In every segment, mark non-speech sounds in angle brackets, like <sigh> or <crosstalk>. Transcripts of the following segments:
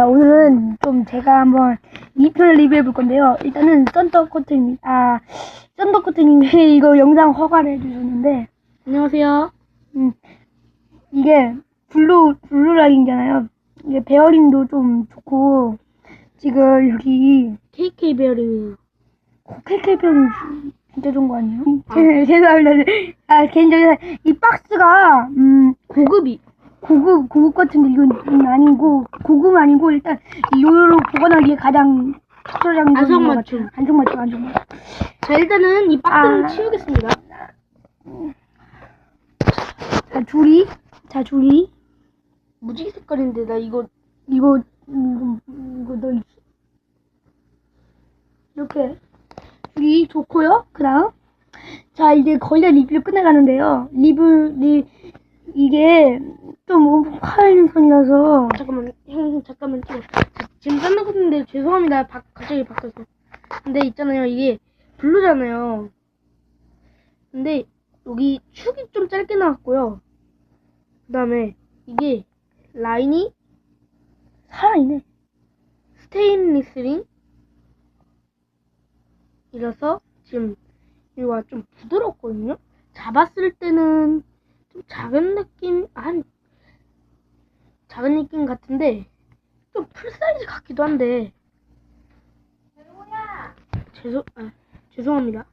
자, 오늘은 좀 제가 한번 2편을 리뷰해 볼 건데요. 일단은 썬더코트입니다. 아, 썬더코트님이 <laughs> 이거 영상 허가를 해주셨는데, 안녕하세요. 음, 이게 블루, 블루라인이잖아요. 이게 베어링도 좀 좋고, 지금 여기 KK 베어링이에요. KK 베어링 진짜 좋은 거 아니에요? 제- <laughs> <laughs> 죄송합니다. 아, 개인적으로 이 박스가, 음, 고급이. 고급 고급 같은데 이건 아니고 고급 아니고 일단 요로 보관하기에 가장 적절한 안성맞춤. 안성맞춤 안성맞춤. 자, 일단은 이 박스는 아. 치우겠습니다. 자 줄이. 자 줄이. 무지개 색깔인데, 나 이거, 이거 이거 이거 너 이렇게 줄이 좋고요. 그 다음 자 이제 거의 다 리뷰를 끝내가는데요. 리뷰 리 이게 좀 오파인 손이라서 잠깐만, 형, 형, 잠깐만 좀. 지금 썬더코트인데 죄송합니다. 바, 갑자기 바뀌어서. 근데 있잖아요, 이게 블루잖아요. 근데 여기 축이 좀 짧게 나왔고요. 그 다음에 이게 라인이 살아있네 스테인리스링 이라서 지금 이거 좀 부드럽거든요. 잡았을 때는 좀 작은 느낌 한 작은 느낌 같은데 좀 풀 사이즈 같기도 한데 죄송 아, 죄송합니다.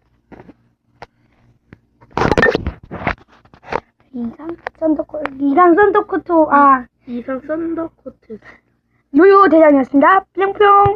이상 썬더코 이상 썬더코트 아 이상 썬더코트 요요 대장이었습니다. 뿅뿅.